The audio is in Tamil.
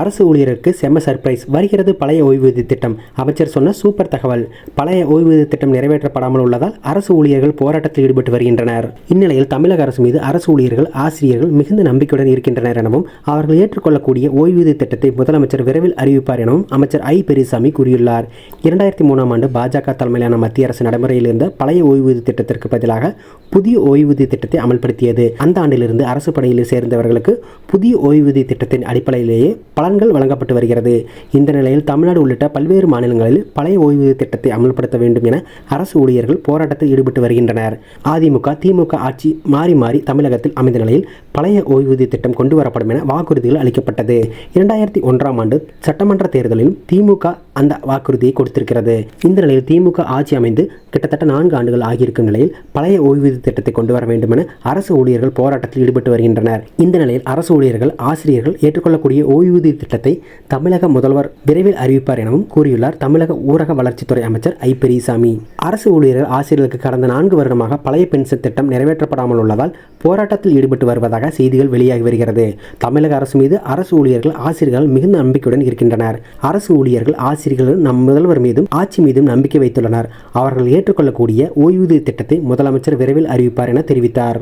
அரசு ஊழியருக்கு செம்ம சர்ப்ரைஸ் வருகிறது பழைய ஓய்வூதிய திட்டம். அமைச்சர் சொன்ன சூப்பர் தகவல். பழைய ஓய்வூதிய திட்டம் நிறைவேற்றப்படாமல் உள்ளதால் அரசு ஊழியர்கள் போராட்டத்தில் ஈடுபட்டு வருகின்றனர். இந்நிலையில் தமிழக அரசு மீது அரசு ஊழியர்கள் ஆசிரியர்கள் மிகுந்த நம்பிக்கையுடன் இருக்கின்றனர் எனவும் அவர்கள் ஏற்றுக்கொள்ளக்கூடிய ஓய்வூதிய திட்டத்தை முதலமைச்சர் விரைவில் அறிவிப்பார் எனவும் அமைச்சர் ஐ. பெரியசாமி கூறியுள்ளார். இரண்டாயிரத்தி மூணாம் ஆண்டு பாஜக தலைமையிலான மத்திய அரசு நடைமுறையில் இருந்த பழைய ஓய்வூதிய திட்டத்திற்கு பதிலாக புதிய ஓய்வூதிய திட்டத்தை அமல்படுத்தியது. அந்த ஆண்டிலிருந்து அரசு பணியில் சேர்ந்தவர்களுக்கு புதிய ஓய்வூதிய திட்டத்தின் அடிப்படையிலேயே பலன்கள் வழங்கப்பட்டு வருகிறது. இந்த நிலையில் தமிழ்நாடு உள்ளிட்ட பல்வேறு மாநிலங்களில் பழைய ஓய்வூதிய திட்டத்தை அமல்படுத்த வேண்டும் என அரசு ஊழியர்கள் போராட்டத்தில் ஈடுபட்டு வருகின்றனர். அதிமுக திமுக ஆட்சி மாறி மாறி தமிழகத்தில் அமைந்த நிலையில் பழைய ஓய்வூதிய திட்டம் கொண்டு வரப்படும் என வாக்குறுதிகள் அளிக்கப்பட்டது. இரண்டாயிரத்தி ஒன்றாம் ஆண்டு சட்டமன்ற தேர்தலிலும் திமுக அந்த வாக்குறுதியை கொடுத்திருக்கிறது. இந்த நிலையில் திமுக ஆட்சி அமைந்து கிட்டத்தட்ட நான்கு ஆண்டுகள் ஆகியிருக்கும் நிலையில் பழைய ஓய்வூதிய திட்டத்தை கொண்டு வர வேண்டும் என அரசு ஊழியர்கள் போராட்டத்தில் ஈடுபட்டு வருகின்றனர். இந்த நிலையில் அரசு ஊழியர்கள் ஆசிரியர்கள் ஏற்றுக்கொள்ளக்கூடிய ஓய்வூதிய திட்டத்தை தமிழக முதல்வர் விரைவில் அறிவிப்பார் எனவும் கூறியுள்ளார் தமிழக ஊரக வளர்ச்சித்துறை அமைச்சர் ஐ பெரியசாமி அரசு ஊழியர்கள் ஆசிரியர்களுக்கு கடந்த நான்கு வருடமாக பழைய பென்ஷன் திட்டம் நிறைவேற்றப்படாமல் உள்ளதால் போராட்டத்தில் ஈடுபட்டு வருவதாக செய்திகள் வெளியாகி வருகிறது. தமிழக அரசு மீது அரசு ஊழியர்கள் ஆசிரியர்கள் மிகுந்த நம்பிக்கையுடன் இருக்கின்றனர். அரசு ஊழியர்கள் ஆசிரியர்கள் நம் முதல்வர் மீதும் ஆட்சி மீதும் நம்பிக்கை வைத்துள்ளனர். அவர்கள் ஏற்றுக்கொள்ளக்கூடிய ஓய்வூதிய திட்டத்தை முதலமைச்சர் விரைவில் அறிவிப்பார் என தெரிவித்தார்.